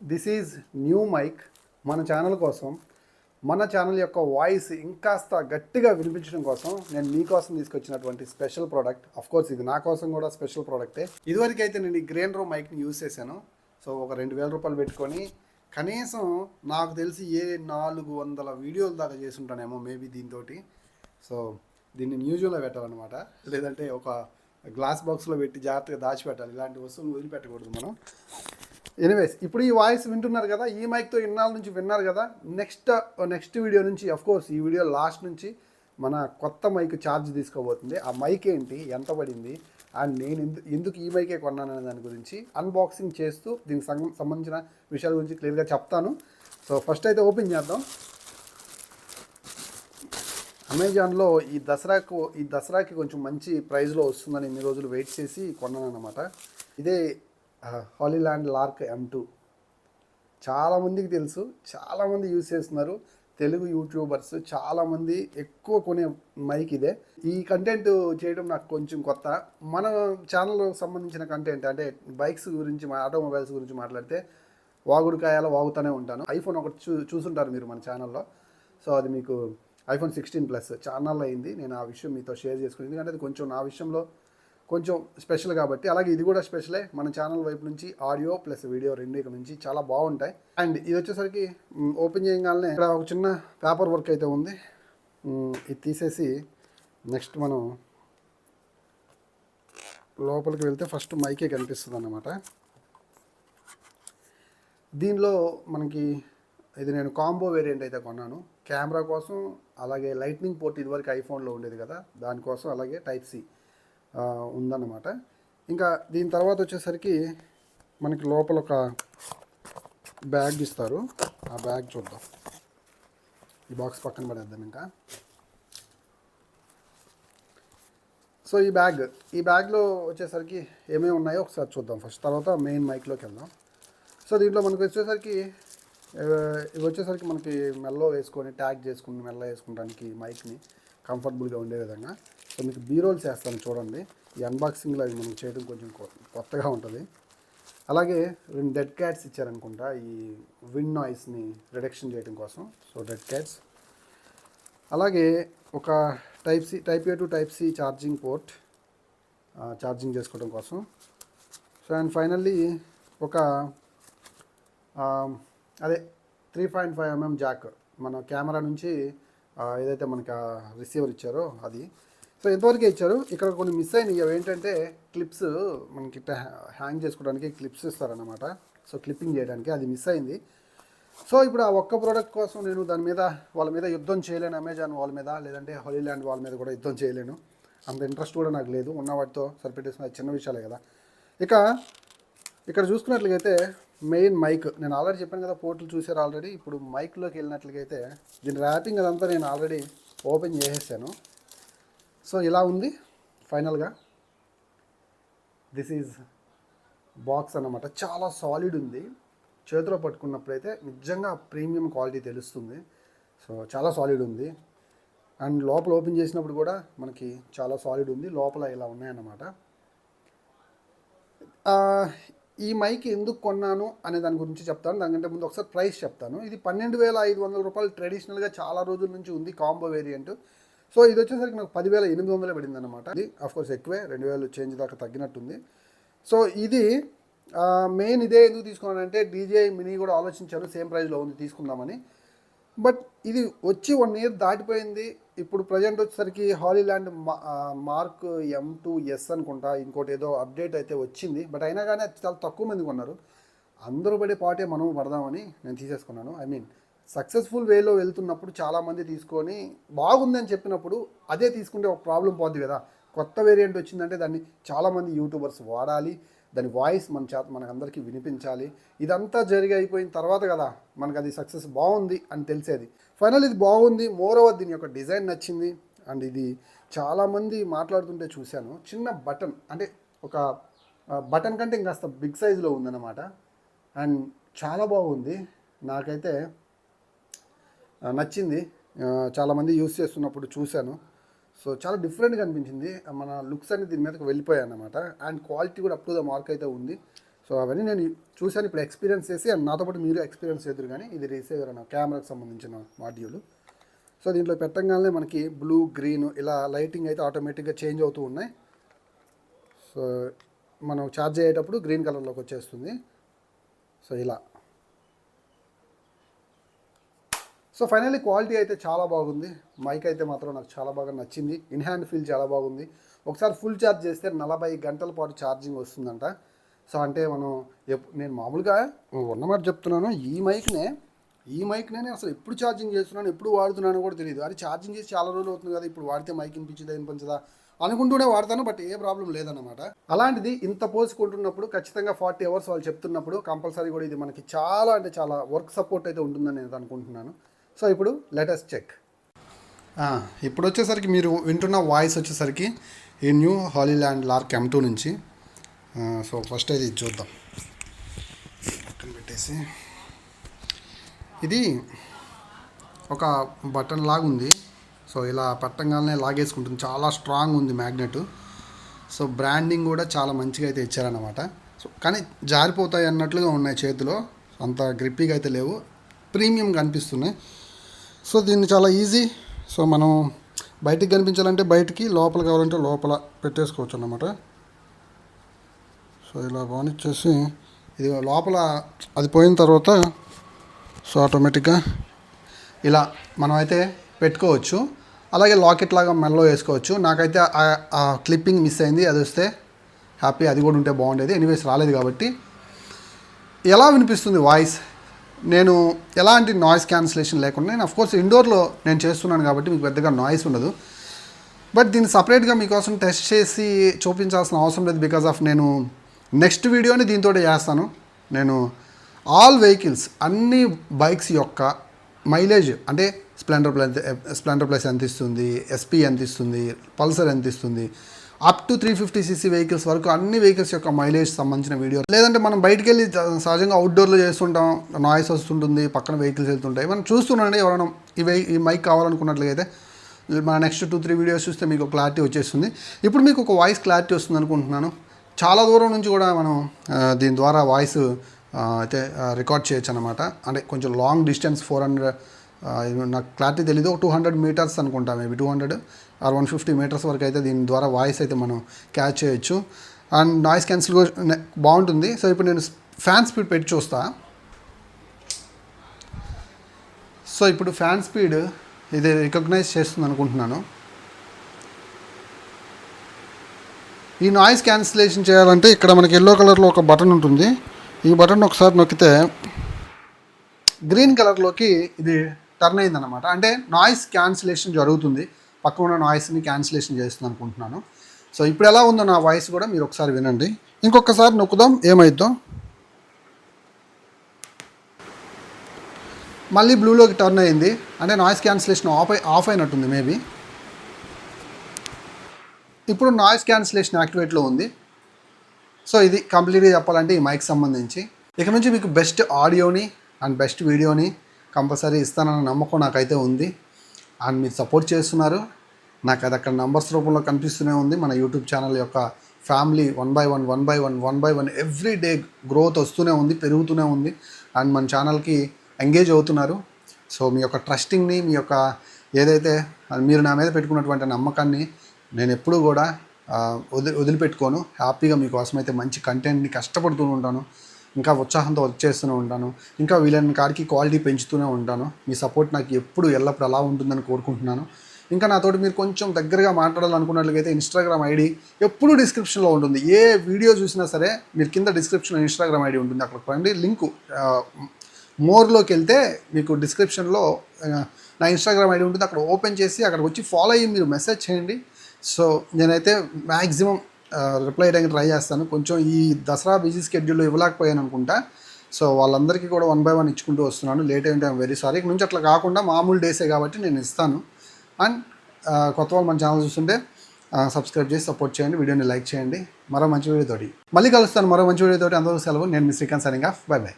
This is new mic మన channel కోసం. మన ఛానల్ యొక్క వాయిస్ ఇంకాస్త గట్టిగా వినిపించడం కోసం నేను మీకోసం తీసుకొచ్చినటువంటి స్పెషల్ ప్రోడక్ట్. కోర్స్ ఇది నా కోసం కూడా స్పెషల్ ప్రోడక్టే. ఇదివరకు అయితే నేను ఈ గ్రేన్ రో మైక్ని యూజ్ చేశాను. సో ఒక రెండు వేల రూపాయలు పెట్టుకొని కనీసం నాకు తెలిసి ఏ నాలుగు వందల వీడియోల దాకా చేసి ఉంటానేమో మేబీ దీంతో సో దీన్ని మ్యూజియంలో పెట్టాలన్నమాట. లేదంటే ఒక గ్లాస్ బాక్స్లో పెట్టి జాగ్రత్తగా దాచిపెట్టాలి. ఇలాంటి వస్తువులు వదిలిపెట్టకూడదు మనం. ఎనీవేస్ ఇప్పుడు ఈ వాయిస్ వింటున్నారు కదా ఈ మైక్తో ఇన్నాళ్ళ నుంచి విన్నారు కదా నెక్స్ట్ నెక్స్ట్ వీడియో నుంచి అఫ్ కోర్స్ ఈ వీడియో లాస్ట్ నుంచి మన కొత్త మైక్ ఛార్జ్ తీసుకోబోతుంది. ఆ మైక్ ఏంటి ఎంత పడింది అండ్ నేను ఎందుకు ఎందుకు ఈ మైకే కొన్నాననే దాని గురించి అన్బాక్సింగ్ చేస్తూ దీనికి సంబంధించిన విషయాల గురించి క్లియర్గా చెప్తాను. సో ఫస్ట్ అయితే ఓపెన్ చేద్దాం. అమెజాన్లో ఈ దసరాకు ఈ దసరాకి కొంచెం మంచి ప్రైస్లో వస్తుందని ఇన్ని రోజులు వెయిట్ చేసి కొన్నాను అనమాట ఇదే హాలీల్యాండ్ లార్క్ ఎం టూ చాలామందికి తెలుసు చాలామంది యూజ్ చేస్తున్నారు. తెలుగు యూట్యూబర్స్ చాలామంది ఎక్కువ కొనే మైక్ ఇదే. ఈ కంటెంట్ చేయడం నాకు కొంచెం కొత్త. మన ఛానల్ సంబంధించిన కంటెంట్ అంటే బైక్స్ గురించి మా ఆటోమొబైల్స్ గురించి మాట్లాడితే వాగుడుకాయాల వాగుతూనే ఉంటాను. ఐఫోన్ ఒకటి చూ చూసుంటారు మీరు మన ఛానల్లో సో అది మీకు ఐఫోన్ సిక్స్టీన్ ప్లస్ ఛానల్ అయింది. నేను ఆ విషయం మీతో షేర్ చేసుకుని ఎందుకంటే అది కొంచెం నా విషయంలో కొంచెం స్పెషల్ కాబట్టి అలాగే ఇది కూడా స్పెషలే మన ఛానల్ వైపు నుంచి ఆడియో ప్లస్ వీడియో రెండు ఇక్కడ నుంచి చాలా బాగుంటాయి. అండ్ ఇది వచ్చేసరికి ఓపెన్ చేయగానే ఇక్కడ ఒక చిన్న పేపర్ వర్క్ అయితే ఉంది. ఇది తీసేసి నెక్స్ట్ మనం లోపలికి వెళ్తే ఫస్ట్ మైకే కనిపిస్తుంది అన్నమాట దీనిలో మనకి ఇది నేను కాంబో వేరియంట్ అయితే కొన్నాను. కెమెరా కోసం అలాగే లైట్నింగ్ పోర్ట్ ఇదివరకు ఐఫోన్లో ఉండేది కదా. దానికోసం అలాగే టైప్ సి ఉందన్నమాట. ఇంకా దీని తర్వాత వచ్చేసరికి మనకి లోపల ఒక బ్యాగ్ ఇస్తారు. ఆ బ్యాగ్ చూద్దాం. ఈ బాక్స్ పక్కన పడేద్దాం ఇంకా. సో ఈ బ్యాగ్ ఈ బ్యాగ్లో వచ్చేసరికి ఏమేమి ఉన్నాయో ఒకసారి చూద్దాం ఫస్ట్. తర్వాత మెయిన్ మైక్లోకి వెళ్దాం. సో దీంట్లో మనకు వచ్చేసరికి ఇవి వచ్చేసరికి మనకి మెల్లో వేసుకొని ట్యాగ్ చేసుకుని మెల్ల వేసుకోవడానికి మైక్ని కంఫర్టబుల్గా ఉండే విధంగా. సో మీకు బీరోల్స్ వేస్తాను చూడండి. ఈ అన్బాక్సింగ్లో అవి మనం చేయడం కొంచెం కొత్తగా ఉంటుంది. అలాగే రెండు డెడ్ క్యాట్స్ ఇచ్చారనుకుంటా. ఈ విండ్ నాయిస్ని రిడక్షన్ చేయడం కోసం. సో డెడ్ క్యాట్స్ అలాగే ఒక type C type A to type C charging port charging చేసుకోవడం కోసం. సో అండ్ ఫైనల్లీ ఒక అదే three point five mm jack మన కెమెరా నుంచి ఏదైతే మనకి రిసీవర్ ఇచ్చారో అది. సో ఎంతవరకే ఇచ్చారు? ఇక్కడ కొన్ని మిస్ అయినాయి. అవి ఏంటంటే క్లిప్స్ మనకి హ్యాంగ్ చేసుకోవడానికి క్లిప్స్ ఇస్తారనమాట సో క్లిప్పింగ్ చేయడానికి అది మిస్ అయింది. సో ఇప్పుడు ఆ ఒక్క ప్రోడక్ట్ కోసం నేను దాని మీద వాళ్ళ మీద యుద్ధం చేయలేను. అమెజాన్ వాళ్ళ మీద లేదంటే హాలీల్యాండ్ వాళ్ళ మీద కూడా యుద్ధం చేయలేను. అంత ఇంట్రెస్ట్ కూడా నాకు లేదు. ఉన్న వాటితో సరిపెట్టేసిన చిన్న విషయాలే కదా. ఇక ఇక్కడ చూసుకున్నట్లయితే మెయిన్ మైక్ నేను ఆల్రెడీ చెప్పాను కదా పోర్టులు చూసారు ఆల్రెడీ ఇప్పుడు మైక్లోకి వెళ్ళినట్లయితే దీని ర్యాపింగ్ అదంతా నేను ఆల్రెడీ ఓపెన్ చేసేసాను. సో ఇలా ఉంది ఫైనల్గా. దిస్ ఈజ్ బాక్స్ అన్నమాట. చాలా సాలిడ్ ఉంది. చేతిలో పట్టుకున్నప్పుడైతే నిజంగా ప్రీమియం క్వాలిటీ తెలుస్తుంది. సో చాలా సాలిడ్ ఉంది. అండ్ లోపల ఓపెన్ చేసినప్పుడు కూడా మనకి చాలా సాలిడ్ ఉంది. లోపల ఇలా ఉన్నాయన్నమాట. ఈ మైక్ ఎందుకు కొన్నాను అనే దాని గురించి చెప్తాను. దానికంటే ముందు ఒకసారి ప్రైస్ చెప్తాను. ఇది పన్నెండు వేల ఐదు వందల రూపాయలు ట్రెడిషనల్గా చాలా రోజుల నుంచి ఉంది కాంబో వేరియంట్ సో ఇది వచ్చేసరికి నాకు పదివేల ఎనిమిది వందలే పడింది అనమాట ఇది కోర్స్ ఎక్కువే. రెండు వేలు చేంజ్ దాకా తగ్గినట్టుంది. సో ఇది మెయిన్ ఇదే ఎందుకు తీసుకున్నానంటే డీజేఐ మినీ కూడా ఆలోచించారు సేమ్ ప్రైస్లో ఉంది తీసుకుందామని. బట్ ఇది వచ్చి వన్ ఇయర్ దాటిపోయింది. ఇప్పుడు ప్రజెంట్ వచ్చేసరికి హాలీల్యాండ్ మా- మార్క్ ఎం టూ ఎస్ అనుకుంటా ఇంకోటి ఏదో అప్డేట్ అయితే వచ్చింది. బట్ అయినా కానీ చాలా తక్కువ మంది కొన్నారు. అందరూ పడే పాటే మనం పడదామని నేను తీసేసుకున్నాను. ఐ మీన్ సక్సెస్ఫుల్ వేలో వెళ్తున్నప్పుడు చాలామంది తీసుకొని బాగుందని చెప్పినప్పుడు అదే తీసుకుంటే ఒక ప్రాబ్లం పోద్ది కదా. కొత్త వేరియంట్ వచ్చిందంటే దాన్ని చాలామంది యూట్యూబర్స్ వాడాలి. దాని వాయిస్ మన చేత మనకందరికీ వినిపించాలి. ఇదంతా జరిగి అయిపోయిన తర్వాత కదా మనకు అది సక్సెస్ బాగుంది అని తెలిసేది. ఫైనల్ ఇది బాగుంది. మోర్ ఓవర్ దీని యొక్క డిజైన్ నచ్చింది. అండ్ ఇది చాలామంది మాట్లాడుతుంటే చూశాను. చిన్న బటన్ అంటే ఒక బటన్ కంటే ఇంకాస్త బిగ్ సైజులో ఉందన్నమాట. అండ్ చాలా బాగుంది. నాకైతే నచ్చింది. చాలామంది యూస్ చేస్తున్నప్పుడు చూశాను. సో చాలా డిఫరెంట్గా అనిపించింది. మన లుక్స్ అనేది దీని మీదకి వెళ్ళిపోయాయి అన్నమాట. అండ్ క్వాలిటీ కూడా అప్ టు ద మార్క్ అయితే ఉంది. సో అవన్నీ నేను చూశాను. ఇప్పుడు ఎక్స్పీరియన్స్ చేసి అండ్ నాతో పాటు మీరు ఎక్స్పీరియన్స్ చేద్దరు కానీ ఇది రిసీవర్ అన్న కెమెరాకి సంబంధించిన మాడ్యూల్. సో దీంట్లో పెట్టగానే మనకి బ్లూ గ్రీన్ ఇలా లైటింగ్ అయితే ఆటోమేటిక్గా చేంజ్ అవుతూ ఉన్నాయి. సో మనం ఛార్జ్ అయ్యేటప్పుడు గ్రీన్ కలర్లోకి వచ్చేస్తుంది. సో ఇలా. సో ఫైనల్లీ క్వాలిటీ అయితే చాలా బాగుంది. మైక్ అయితే మాత్రం నాకు చాలా బాగా నచ్చింది. ఇన్ హ్యాండ్ ఫీల్ చాలా బాగుంది. ఒకసారి ఫుల్ ఛార్జ్ చేస్తే నలభై గంటల పాటు ఛార్జింగ్ వస్తుందంట. సో అంటే మనం నేను మామూలుగా ఉన్నమాట చెప్తున్నాను. ఈ మైక్నే ఈ మైక్నే నేను అసలు ఎప్పుడు ఛార్జింగ్ చేస్తున్నాను ఎప్పుడు వాడుతున్నానో కూడా తెలియదు అది ఛార్జింగ్ చేసి చాలా రోజులు అవుతుంది కదా ఇప్పుడు వాడితే మైక్ వినిపించదా వినిపించదా అనుకుంటూనే వాడతాను బట్ ఏ ప్రాబ్లం లేదన్నమాట. అలాంటిది ఇంత పోసుకుంటున్నప్పుడు ఖచ్చితంగా ఫార్టీ అవర్స్ వాళ్ళు చెప్తున్నప్పుడు కంపల్సరీ కూడా ఇది మనకి చాలా అంటే చాలా వర్క్ సపోర్ట్ అయితే ఉంటుందని నేను అనుకుంటున్నాను. సో ఇప్పుడు లెటెస్ట్ చెక్ ఇప్పుడు వచ్చేసరికి మీరు వింటున్న వాయిస్ వచ్చేసరికి ఈ new Hollyland Lark M two నుంచి. సో ఫస్ట్ అయితే ఇది చూద్దాం. పక్కన పెట్టేసి. ఇది ఒక బటన్ లాగా ఉంది సో ఇలా పట్టంగానే లాగేసుకుంటుంది. చాలా స్ట్రాంగ్ ఉంది మ్యాగ్నెట్ సో బ్రాండింగ్ కూడా చాలా మంచిగా అయితే ఇచ్చారన్నమాట. సో కానీ జారిపోతాయి అన్నట్లుగా ఉన్నాయి చేతిలో. అంత గ్రిప్పీగా అయితే లేవు. ప్రీమియం కనిపిస్తున్నాయి. సో దీన్ని చాలా ఈజీ. సో మనం బయటికి కనిపించాలంటే బయటికి లోపల కావాలంటే లోపల పెట్టేసుకోవచ్చు అన్నమాట. సో ఇలా బానిచ్చేసి ఇది లోపల అది పోయిన తర్వాత సో ఆటోమేటిక్గా ఇలా మనం అయితే పెట్టుకోవచ్చు. అలాగే లాకెట్ లాగా మెల్లో వేసుకోవచ్చు. నాకైతే ఆ- ఆ క్లిప్పింగ్ మిస్ అయింది. అది వస్తే హ్యాపీ అది కూడా ఉంటే బాగుండేది. ఎనీవేస్ రాలేదు కాబట్టి. ఎలా వినిపిస్తుంది వాయిస్? నేను ఎలాంటి నాయిస్ క్యాన్సిలేషన్ లేకుండా నేను అఫ్కోర్స్ ఇండోర్లో నేను చేస్తున్నాను కాబట్టి మీకు పెద్దగా నాయిస్ ఉండదు. బట్ దీన్ని సపరేట్గా మీకోసం టెస్ట్ చేసి చూపించాల్సిన అవసరం లేదు బికాజ్ ఆఫ్ నేను నెక్స్ట్ వీడియోని దీంతో చేస్తాను. నేను ఆల్ వెహికల్స్ అన్ని బైక్స్ యొక్క మైలేజ్ అంటే స్ప్లెండర్ ప్లస్ స్ప్లెండర్ ప్లస్ ఎంత ఇస్తుంది ఎస్పీ ఎంత ఇస్తుంది పల్సర్ ఎంత ఇస్తుంది up to three fifty CC vehicles వరకు అన్ని వెహికల్స్ యొక్క మైలేజ్ సంబంధించిన వీడియో. లేదంటే మనం బయటికి వెళ్ళి సహజంగా అవుట్డోర్లో చేస్తుంటాం నాయిస్ వస్తుంటుంది పక్కన వెహికల్స్ వెళ్తుంటాయి. మనం చూస్తున్నాండి ఎవరైనా ఈ ఈ మైక్ కావాలనుకున్నట్లయితే మన నెక్స్ట్ టూ త్రీ వీడియోస్ చూస్తే మీకు క్లారిటీ వచ్చేస్తుంది. ఇప్పుడు మీకు ఒక వాయిస్ క్లారిటీ వస్తుంది అనుకుంటున్నాను. చాలా దూరం నుంచి కూడా మనం దీని ద్వారా వాయిస్ అయితే రికార్డ్ చేయొచ్చు అనమాట అంటే కొంచెం లాంగ్ డిస్టెన్స్ ఫోర్ హండ్రెడ్ నాకు క్లారిటీ తెలీదు. టూ హండ్రెడ్ మీటర్స్ అనుకుంటా maybe two hundred or one fifty metres వరకు అయితే దీని ద్వారా వాయిస్ అయితే మనం క్యాచ్ చేయొచ్చు. అండ్ నాయిస్ క్యాన్సిల్ బాగుంటుంది. సో ఇప్పుడు నేను ఫ్యాన్ స్పీడ్ పెట్టి చూస్తా. సో ఇప్పుడు ఫ్యాన్ స్పీడ్ ఇది రికగ్నైజ్ చేస్తుంది అనుకుంటున్నాను. ఈ నాయిస్ క్యాన్సిలేషన్ చేయాలంటే ఇక్కడ మనకి ఎల్లో కలర్లో ఒక బటన్ ఉంటుంది. ఈ బటన్ ఒకసారి నొక్కితే గ్రీన్ కలర్లోకి ఇది టర్న్ అయిందన్నమాట. అంటే నాయిస్ క్యాన్సిలేషన్ జరుగుతుంది. పక్కన ఉన్న నాయిస్ని క్యాన్సిలేషన్ చేస్తుంది అనుకుంటున్నాను. సో ఇప్పుడు ఎలా ఉందో నా వాయిస్ కూడా మీరు ఒకసారి వినండి. ఇంకొకసారి నొక్కుదాం. ఏమైద్దాం? మళ్ళీ బ్లూలోకి టర్న్ అయింది. అంటే నాయిస్ క్యాన్సిలేషన్ ఆఫ్ ఆఫ్ అయినట్టుంది మేబీ ఇప్పుడు నాయిస్ క్యాన్సిలేషన్ యాక్టివేట్లో ఉంది. సో ఇది కంప్లీట్గా చెప్పాలంటే ఈ మైక్ సంబంధించి. ఇక నుంచి మీకు బెస్ట్ ఆడియోని అండ్ బెస్ట్ వీడియోని కంపల్సరీ ఇస్తానన్న నమ్మకం నాకైతే ఉంది. అండ్ మీరు సపోర్ట్ చేస్తున్నారు. నాకు అది అక్కడ నంబర్స్ రూపంలో కనిపిస్తూనే ఉంది. మన యూట్యూబ్ ఛానల్ యొక్క family one by one one by one one by one every day growth వస్తూనే ఉంది పెరుగుతూనే ఉంది. అండ్ మన ఛానల్కి ఎంగేజ్ అవుతున్నారు. సో మీ యొక్క ట్రస్టింగ్ని మీ యొక్క ఏదైతే మీరు నా మీద పెట్టుకున్నటువంటి నమ్మకాన్ని నేను ఎప్పుడూ కూడా వదిలి వదిలిపెట్టుకోను. హ్యాపీగా మీకోసం అయితే మంచి కంటెంట్ని కష్టపడుతూ ఉంటాను. ఇంకా ఉత్సాహంతో వచ్చేస్తూనే ఉంటాను. ఇంకా వీలైన కాడికి క్వాలిటీ పెంచుతూనే ఉంటాను. మీ సపోర్ట్ నాకు ఎప్పుడు ఎల్లప్పుడు అలా ఉంటుందని కోరుకుంటున్నాను. ఇంకా నాతోటి మీరు కొంచెం దగ్గరగా మాట్లాడాలనుకున్నట్లయితే ఇన్స్టాగ్రామ్ ఐడి ఎప్పుడు డిస్క్రిప్షన్లో ఉంటుంది. ఏ వీడియో చూసినా సరే మీరు కింద డిస్క్రిప్షన్లో ఇన్స్టాగ్రామ్ ఐడి ఉంటుంది. అక్కడ రండి లింకు మోర్లోకి వెళ్తే మీకు డిస్క్రిప్షన్లో నా ఇన్స్టాగ్రామ్ ఐడి ఉంటుంది. అక్కడ ఓపెన్ చేసి అక్కడికి వచ్చి ఫాలో అయ్యి మీరు మెసేజ్ చేయండి. సో నేనైతే మ్యాక్సిమం రిప్లై చేయడానికి ట్రై చేస్తాను. కొంచెం ఈ దసరా బిజీ స్కెడ్యూల్లో ఇవ్వలేకపోయాను అనుకుంటా. సో వాళ్ళందరికీ కూడా వన్ బై వన్ ఇచ్చుకుంటూ వస్తున్నాను. లేట్ అయింటే ఐమ్ వెరీ సారీ ఇక నుంచి అట్లా కాకుండా మామూలు డేసే కాబట్టి నేను ఇస్తాను. అండ్ కొత్త వాళ్ళు మన ఛానల్ చూస్తుంటే సబ్స్క్రైబ్ చేసి సపోర్ట్ చేయండి. వీడియోని లైక్ చేయండి. మరో మంచి వీడియోతోటి మళ్ళీ కలుస్తాను. మరో మంచి వీడియోతోటి అందరూ సెలవు. నేను మీ Srikanth signing off bye bye